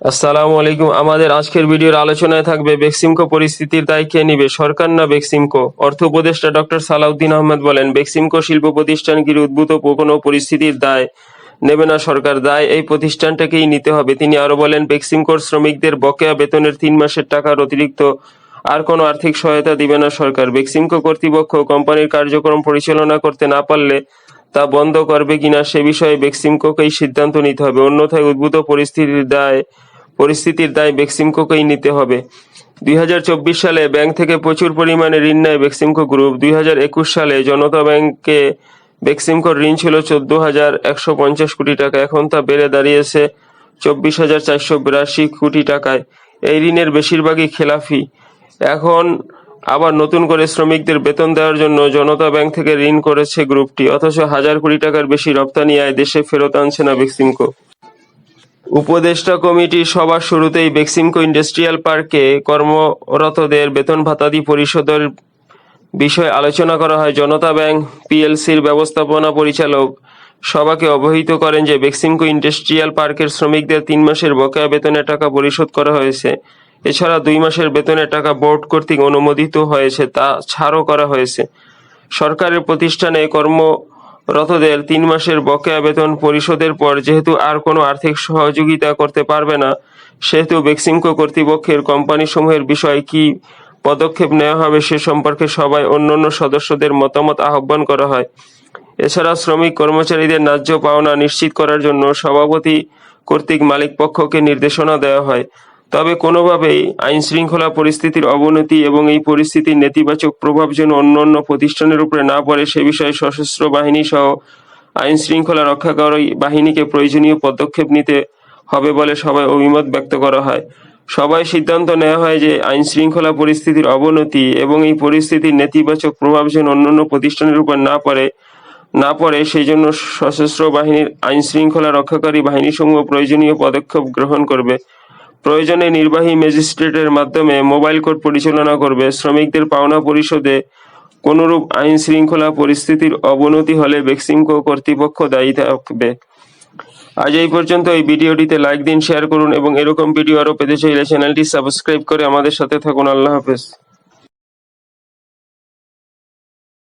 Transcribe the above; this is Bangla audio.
আসসালামু আলাইকুম। আমাদের আজকের ভিডিওর আলোচনায় থাকবে বেক্সিমকো পরিস্থিতির দায় কে নিবে? সরকার না বেক্সিমকো? অর্থ উপদেষ্টা ডক্টর সালাউদ্দিন আহমেদ বলেন, বেক্সিমকো শিল্প প্রতিষ্ঠানগুলি উদ্ভূত কোনো পরিস্থিতির দায় নেবে না সরকার? দায় এই প্রতিষ্ঠানটাকেই নিতে হবে। তিনি আরও বলেন, বেক্সিমকোর শ্রমিকদের বকেয়া বেতনের তিন মাসের টাকার অতিরিক্ত আর কোনো আর্থিক সহায়তা দিবে না সরকার। বেক্সিমকো কর্তৃপক্ষ কোম্পানির কার্যক্রম পরিচালনা করতে না পারলে তা বন্ধ করবে কিনা সে বিষয়ে বেক্সিমকোকেই সিদ্ধান্ত নিতে হবে। অন্যথায় উদ্ভূত পরিস্থিতির দায় পরিস্থিতির দায় বেক্সিমকোকেই নিতে হবে। দুই হাজার চব্বিশ সালে ব্যাংক থেকে প্রচুর পরিমাণে ঋণ নেয় বেক্সিমকো গ্রুপ। দুই হাজার একুশ সালে জনতা ব্যাংকে বেক্সিমকোর ঋণ ছিল চোদ্দ হাজার একশো পঞ্চাশ কোটি টাকা। এখন তা বেড়ে দাঁড়িয়েছে চব্বিশ হাজার চারশো বিরাশি কোটি টাকায়। এই ঋণের বেশিরভাগই খেলাফি। এখন আবার নতুন করে শ্রমিকদের বেতন দেওয়ার জন্য জনতা ব্যাংক থেকে ঋণ করেছে গ্রুপটি। অথচ হাজার কোটি টাকার বেশি রপ্তানি আয় দেশে ফেরত আনছে না বেক্সিমকো। উপদেষ্টা কমিটির সবার শুরুতেই বেক্সিমকো ইন্ডাস্ট্রিয়াল পার্কে কর্মরতদের বেতন ভাতাদি পরিশোধের বিষয়ে আলোচনা করা হয়। জনতা ব্যাংক পিএলসির ব্যবস্থাপনা পরিচালক সভাকে অবহিত করেন যে বেক্সিমকো ইন্ডাস্ট্রিয়াল পার্কের শ্রমিকদের তিন মাসের বকেয়া বেতনের টাকা পরিশোধ করা হয়েছে। এছাড়া দুই মাসের বেতনের টাকা বোর্ড কর্তৃক অনুমোদিত হয়েছে, তা ছাড়ও করা হয়েছে। সরকারের প্রতিষ্ঠানে কর্মরতদের তিন মাসের বকেয়া বেতন পরিশোধের পর যেহেতু আর কোনো আর্থিক সহযোগিতা করতে পারবে না, সেহেতু বেক্সিমকো কর্তৃপক্ষের কোম্পানিসমূহের বিষয়ে কি পদক্ষেপ নেওয়া হবে সে সম্পর্কে সবাই অন্যান্য সদস্যদের মতামত আহ্বান করা হয়। এছাড়া শ্রমিক কর্মচারীদের ন্যায্য পাওনা নিশ্চিত করার জন্য সভাপতি কর্তৃক মালিক পক্ষকে নির্দেশনা দেওয়া হয়। তবে কোনোভাবেই আইন শৃঙ্খলা পরিস্থিতির অবনতি এবং এই পরিস্থিতির নেতিবাচক প্রভাব যেন অন্যান্য প্রতিষ্ঠানের উপরে না পড়ে সে বিষয়ে সশস্ত্র বাহিনী সহ আইন শৃঙ্খলা রক্ষাকারী বাহিনীকে প্রয়োজনীয় পদক্ষেপ নিতে হবে বলে সবাই অভিমত ব্যক্ত করা হয়। সবাই সিদ্ধান্ত নেওয়া হয় যে আইন শৃঙ্খলা পরিস্থিতির অবনতি এবং এই পরিস্থিতির নেতিবাচক প্রভাব যেন অন্যান্য প্রতিষ্ঠানের উপর না পড়ে না পড়ে সেই জন্য সশস্ত্র বাহিনীর আইন শৃঙ্খলা রক্ষাকারী বাহিনীসমূহ প্রয়োজনীয় পদক্ষেপ গ্রহণ করবে। প্রয়োজনে নির্বাহী ম্যাজিস্ট্রেটের মাধ্যমে মোবাইল কোর্ট পরিচালনা করবে। শ্রমিকদের পাওনা পরিশোধে কোনরূপ আইন শৃঙ্খলা পরিস্থিতির অবনতি হলে বেক্সিমকো কর্তৃপক্ষ দায়ী থাকবে। আজ এই পর্যন্ত এই ভিডিওটিতে লাইক দিন, শেয়ার করুন এবং এরকম ভিডিও আরও পেতে চাইলে চ্যানেলটি সাবস্ক্রাইব করে আমাদের সাথে থাকুন। আল্লাহ হাফেজ।